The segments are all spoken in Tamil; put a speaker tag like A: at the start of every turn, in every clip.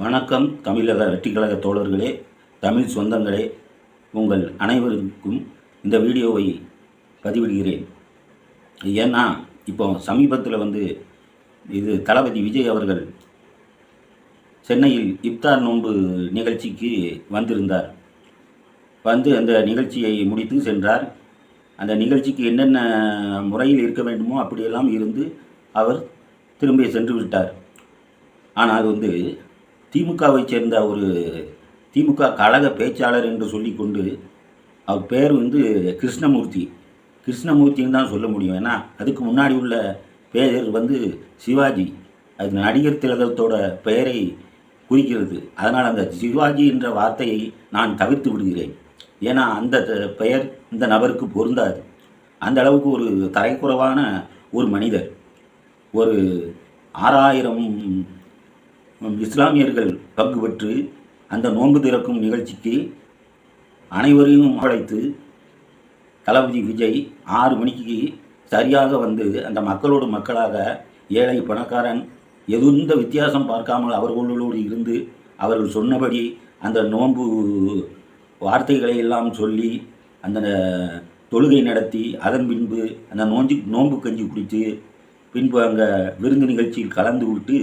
A: வணக்கம் தமிழக வெற்றிக்கழக தோழர்களே தமிழ் சொந்தங்களே உங்கள் அனைவருக்கும் இந்த வீடியோவை பதிவிடுகிறேன். ஏன்னா இப்போ சமீபத்தில் வந்து இது தளபதி விஜய் அவர்கள் சென்னையில் இப்தார் நோன்பு நிகழ்ச்சிக்கு வந்திருந்தார். வந்து அந்த நிகழ்ச்சியை முடித்து சென்றார். அந்த நிகழ்ச்சிக்கு என்னென்ன முறையில் இருக்க வேண்டுமோ அப்படியெல்லாம் இருந்து அவர் திரும்பி சென்று விட்டார். ஆனால் வந்து திமுகவை சேர்ந்த ஒரு திமுக கழக பேச்சாளர் என்று சொல்லிக்கொண்டு அவர் பேர் வந்து கிருஷ்ணமூர்த்தி. கிருஷ்ணமூர்த்தின்னு தான் சொல்ல முடியும். ஏன்னா அதுக்கு முன்னாடி உள்ள பெயர் வந்து சிவாஜி. அது நடிகர் திலகத்தோட பெயரை குறிக்கிறது. அதனால் அந்த சிவாஜி என்ற வார்த்தையை நான் தவிர்த்து விடுகிறேன். ஏன்னா அந்த த- பெயர் இந்த நபருக்கு பொருந்தாது. அந்த அளவுக்கு ஒரு தரைக்குறைவான ஒரு மனிதர். ஒரு ஆறாயிரம் இஸ்லாமியர்கள் பங்கு பெற்று அந்த நோன்பு திறக்கும் நிகழ்ச்சிக்கு அனைவரையும் அழைத்து தளபதி விஜய் ஆறு மணிக்கு சரியாக வந்து அந்த மக்களோடு மக்களாக ஏழை பணக்காரன் எந்த வித்தியாசம் பார்க்காமல் அவர்களோடு இருந்து அவர்கள் சொன்னபடி அந்த நோன்பு வார்த்தைகளை எல்லாம் சொல்லி அந்த தொழுகை நடத்தி அதன் பின்பு அந்த நோஞ்சி நோன்பு கஞ்சி குடித்து பின்பு அங்கே விருந்து நிகழ்ச்சியில் கலந்து விட்டு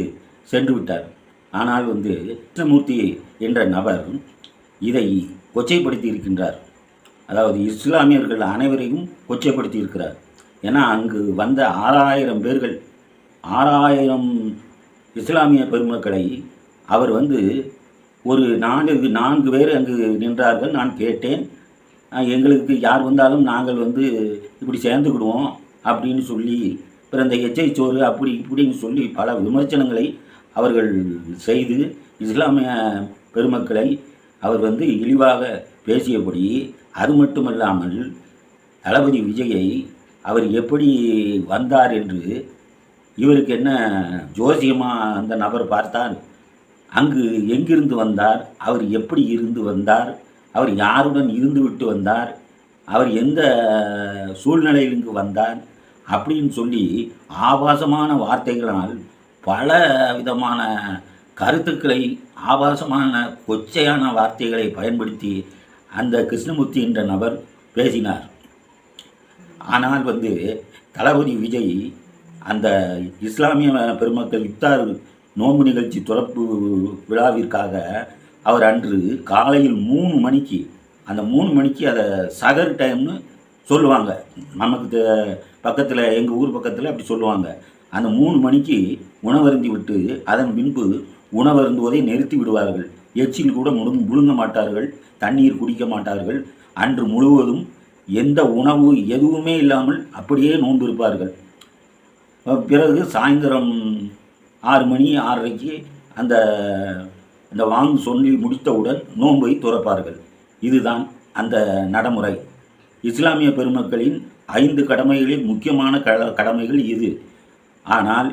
A: சென்று விட்டார் ஆனால் வந்து கிருஷ்ணமூர்த்தி என்ற நபர் இதை கொச்சைப்படுத்தி இருக்கின்றார் அதாவது இஸ்லாமியர்கள் அனைவரையும் கொச்சைப்படுத்தி இருக்கிறார் ஏன்னா அங்கு வந்த ஆறாயிரம் பேர்கள் ஆறாயிரம் இஸ்லாமிய பெருமக்களை அவர் வந்து ஒரு நான்கு நான்கு பேர் அங்கு நின்றார்கள். நான் கேட்டேன். எங்களுக்கு யார் வந்தாலும் நாங்கள் வந்து இப்படி சேர்ந்துக்கிடுவோம் அப்படின்னு சொல்லி பிறந்த எச்சை சோறு அப்படி இப்படின்னு சொல்லி பல விமர்சனங்களை அவர்கள் செய்து இஸ்லாமிய பெருமக்களை அவர் வந்து இழிவாக பேசியபடி அது மட்டுமல்லாமல் தளபதி விஜயை அவர் எப்படி வந்தார் என்று இவருக்கு என்ன ஜோசியமாக அந்த நபர் பார்த்தார்? அங்கு எங்கிருந்து வந்தார்? அவர் எப்படி இருந்து வந்தார்? அவர் யாருடன் இருந்து விட்டு வந்தார்? அவர் எந்த சூழ்நிலையில் இங்கு வந்தார்? அப்படின்னு சொல்லி ஆபாசமான வார்த்தைகளால் பல விதமான கருத்துக்களை ஆபாசமான கொச்சையான வார்த்தைகளை பயன்படுத்தி அந்த கிருஷ்ணமூர்த்தி என்ற நபர் பேசினார். ஆனால் வந்து தளபதி விஜய் அந்த இஸ்லாமிய பெருமக்கள் இப்தார் நோன்பு நிகழ்ச்சி துறப்பு விழாவிற்காக அவர் அன்று காலையில் மூணு மணிக்கு அந்த மூணு மணிக்கு அதை சகர் டைம்னு சொல்லுவாங்க. நமக்கு பக்கத்தில் எங்கள் ஊர் பக்கத்தில் அப்படி சொல்லுவாங்க. அந்த மூணு மணிக்கு உணவருந்தி விட்டு அதன் பின்பு உணவருந்துவதை நிறுத்தி விடுவார்கள். எச்சில் கூட முழு முழுங்க மாட்டார்கள் தண்ணீர் குடிக்க மாட்டார்கள். அன்று முழுவதும் எந்த உணவு எதுவுமே இல்லாமல் அப்படியே நோன்பு இருப்பார்கள் பிறகு சாயந்தரம் ஆறு மணி ஆறரைக்கு அந்த அந்த வாங்கு சொல்லி முடித்தவுடன் நோன்பை துறப்பார்கள். இதுதான் அந்த நடைமுறை. இஸ்லாமிய பெருமக்களின் ஐந்து கடமைகளில் முக்கியமான கடமைகள் இது. ஆனால்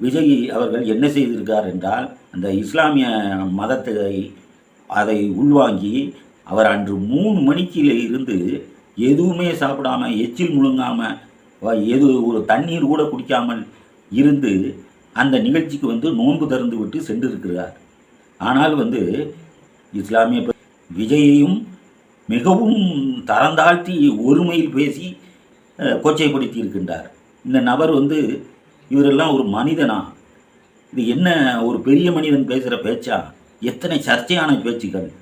A: விஜய் அவர்கள் என்ன செய்திருக்கார் என்றால் அந்த இஸ்லாமிய மதத்தை அதை உள்வாங்கி அவர் அன்று மூணு மணிக்கில இருந்து எதுவுமே சாப்பிடாம எச்சில் முழுங்காமல் வ- எது ஒரு தண்ணீர் கூட குடிக்காமல் இருந்து அந்த நிகழ்ச்சிக்கு வந்து நோன்பு திறந்து விட்டு சென்றிருக்கிறார். ஆனால் வந்து இஸ்லாமிய விஜயையும் மிகவும் தரந்தாழ்த்தி ஒருமையில் பேசி கொச்சைப்படுத்தி இருக்கின்றார் இந்த நபர் வந்து இவரெல்லாம் ஒரு மனிதனா? இது என்ன ஒரு பெரிய மனிதன் பேசுகிற பேச்சா? எத்தனை சர்ச்சையான பேச்சுகள்?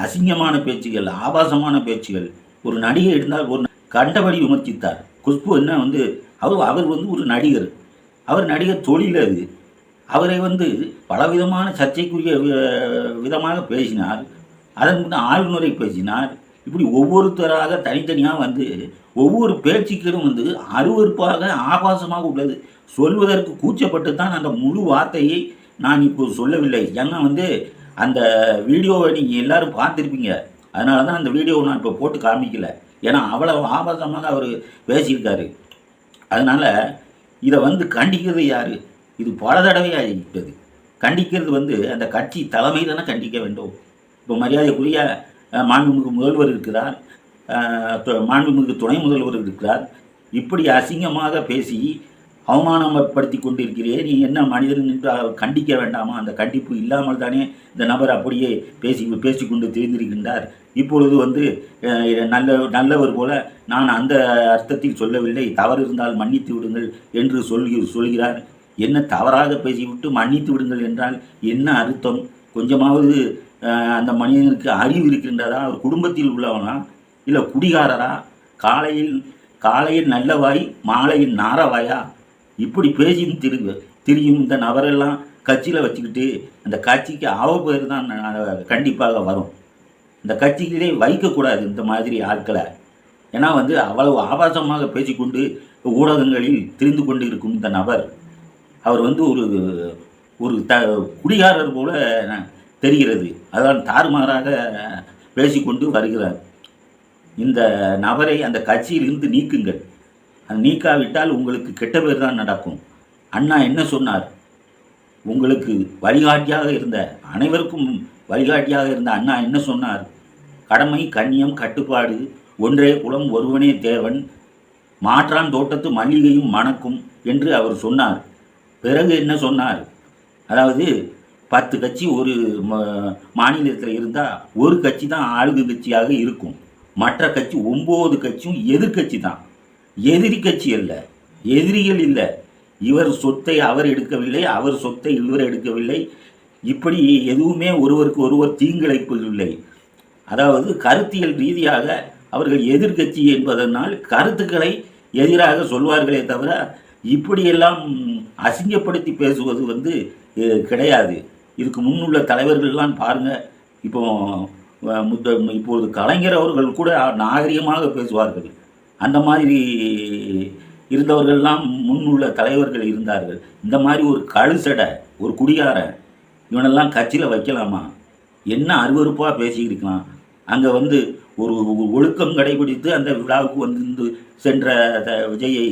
A: அசிங்கமான பேச்சுகள் ஆபாசமான பேச்சுகள். ஒரு நடிகை இருந்தால் ஒரு கண்டபடி விமர்சித்தார். குஷ்பு என்ன வந்து அவர் அவர் வந்து ஒரு நடிகர். அவர் நடிகர் தொழில் அது. அவரை வந்து பலவிதமான சர்ச்சைக்குரிய வி- விதமாக பேசினார். அதன் முன்னே ஆளுநரை பேசினார். இப்படி ஒவ்வொருத்தராக தனித்தனியாக வந்து ஒவ்வொரு பேச்சுக்களும் வந்து அருவருப்பாக ஆபாசமாக உள்ளது. சொல்வதற்கு கூச்சப்பட்டு தான் அந்த முழு வார்த்தையை நான் இப்போ சொல்லவில்லை. ஏன்னா வந்து அந்த வீடியோவை நீங்கள் எல்லாரும் பார்த்துருப்பீங்க. அதனால தான் அந்த வீடியோவை நான் இப்போ போட்டு காமிக்கல. ஏன்னா அவ்வளோ ஆபாசமாக அவர் பேசியிருக்காரு. அதனால் இதை வந்து கண்டிக்கிறது யார்? இது பல தடவையாக இருக்கிறது. கண்டிக்கிறது வந்து அந்த கட்சி தலைமை தானே கண்டிக்க வேண்டும். இப்போ மரியாதைக்குரிய மாண்புமிகு முதல்வர் இருக்கிறார். மாண்புமிகு துணை முதல்வர் இருக்கிறார். இப்படி அசிங்கமாக பேசி அவமானப்படுத்தி கொண்டிருக்கிறேன். நீ என்ன மனிதன் என்று கண்டிக்க வேண்டாமா? அந்த கண்டிப்பு இல்லாமல் தானே இந்த நபர் அப்படியே பேசி பேசிக்கொண்டு தெரிந்திருக்கின்றார். இப்பொழுது வந்து நல்ல நல்லவர் போல நான் அந்த அர்த்தத்தில் சொல்லவில்லை. தவறு இருந்தால் மன்னித்து விடுங்கள் என்று சொல்லி சொல்கிறார். என்ன தவறாக பேசிவிட்டு மன்னித்து விடுங்கள் என்றால் என்ன அர்த்தம்? கொஞ்சமாவது அந்த மனிதனுக்கு அறிவு இருக்கின்றதா? அவர் குடும்பத்தில் உள்ளவனா? இல்லை குடிகாரரா? காலையில் காலையில் நல்லவாய் மாலையில் நாரவாயா இப்படி பேசியும் திரு திரியும். இந்த நபரெல்லாம் கட்சியில் வச்சுக்கிட்டு அந்த கட்சிக்கு அவப்பேர் தான் கண்டிப்பாக வரும். இந்த கட்சிகளே வைக்கக்கூடாது இந்த மாதிரி ஆட்களை. ஏன்னா வந்து அவ்வளவு ஆபாசமாக பேசிக்கொண்டு ஊடகங்களில் தெரிந்து கொண்டு இருக்கும் இந்த நபர். அவர் வந்து ஒரு ஒரு த குடிகாரர் போல தெரிகிறது. அதான் தாறுமாறாக பேசிக்கொண்டு வருகிறார். இந்த நபரை அந்த கட்சியிலிருந்து நீக்குங்கள். அது நீக்காவிட்டால் உங்களுக்கு கெட்ட பேர் தான் நடக்கும். அண்ணா என்ன சொன்னார்? உங்களுக்கு வழிகாட்டியாக இருந்த அனைவருக்கும் வழிகாட்டியாக இருந்த அண்ணா என்ன சொன்னார்? கடமை கண்ணியம் கட்டுப்பாடு ஒன்றே குலம் ஒருவனே தேவன் மாற்றான் தோட்டத்து மல்லிகையும் மணக்கும் என்று அவர் சொன்னார். பிறகு என்ன சொன்னார்? அதாவது பத்து கட்சி ஒரு மாநிலத்தில் இருந்தால் ஒரு கட்சி தான் ஆளுகு கட்சியாக இருக்கும். மற்ற கட்சி ஒம்பது கட்சியும் எதிர்க்கட்சி தான். எதிரி கட்சி அல்ல எதிரிகள் இல்லை. இவர் சொத்தை அவர் எடுக்கவில்லை அவர் சொத்தை இவர் எடுக்கவில்லை. இப்படி எதுவுமே ஒருவருக்கு ஒருவர் தீங்கிழைப்பதில்லை அதாவது கருத்தியல் ரீதியாக அவர்கள் எதிர்க்கட்சி என்பதனால் கருத்துக்களை எதிராக சொல்வார்களே தவிர இப்படியெல்லாம் அசிங்கப்படுத்தி பேசுவது வந்து கிடையாது. இதுக்கு முன்னுள்ள தலைவர்கள்லாம் பாருங்கள் இப்போ முத்த இப்பொழுது கலைஞர் அவர்கள் கூட நாகரிகமாக பேசுவார்கள். அந்த மாதிரி இருந்தவர்கள்லாம் முன்னுள்ள தலைவர்கள் இருந்தார்கள். இந்த மாதிரி ஒரு கழுசடை ஒரு குடிகாரன் இவனெல்லாம் கட்சியில் வைக்கலாமா? என்ன அருவருப்பாக பேசியிருக்கலாம் அங்கே வந்து ஒரு ஒரு ஒழுக்கம் கடைபிடித்து அந்த விழாவுக்கு வந்து சென்ற த- விஜயை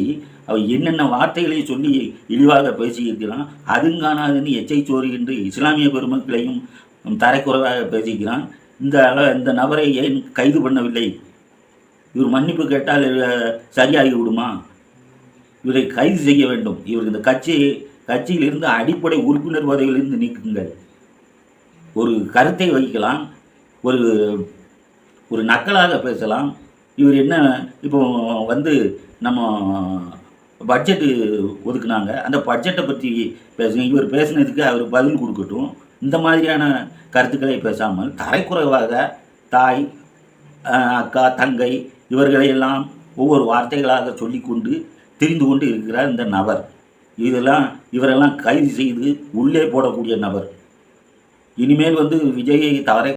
A: அவர் என்னென்ன வார்த்தைகளை சொல்லி இழிவாக பேசியிருக்கிறான் அதுங்கானாதுன்னு எச்சை சோறு என்று இஸ்லாமிய பெருமக்களையும் தரைக்குறைவாக பேசிக்கிறான். இந்த அள- இந்த நபரை ஏன் கைது பண்ணவில்லை? இவர் மன்னிப்பு கேட்டால் சரியாகி விடுமா இவரை கைது செய்ய வேண்டும். இவர் இந்த கட்சி கட்சியிலிருந்து அடிப்படை உறுப்பினர் பதவியிலிருந்து நீக்குங்கள். ஒரு கருத்தை வகிக்கலாம் ஒரு ஒரு நக்கலாக பேசலாம். இவர் என்ன இப்போ வந்து நம்ம பட்ஜெட்டு ஒதுக்குனாங்க. அந்த பட்ஜெட்டை பற்றி பேசுங்க. இவர் பேசுனதுக்கு அவர் பதில் கொடுக்கட்டும். இந்த மாதிரியான கருத்துக்களை பேசாமல் தரைக்குறைவாக தாய் அக்கா தங்கை இவர்களையெல்லாம் ஒவ்வொரு வார்த்தைகளாக சொல்லிக்கொண்டு தெரிந்து கொண்டு இருக்கிறார் இந்த நபர். இதெல்லாம் இவரெல்லாம் கைது செய்து உள்ளே போடக்கூடிய நபர். இனிமேல் வந்து விஜயை தவறை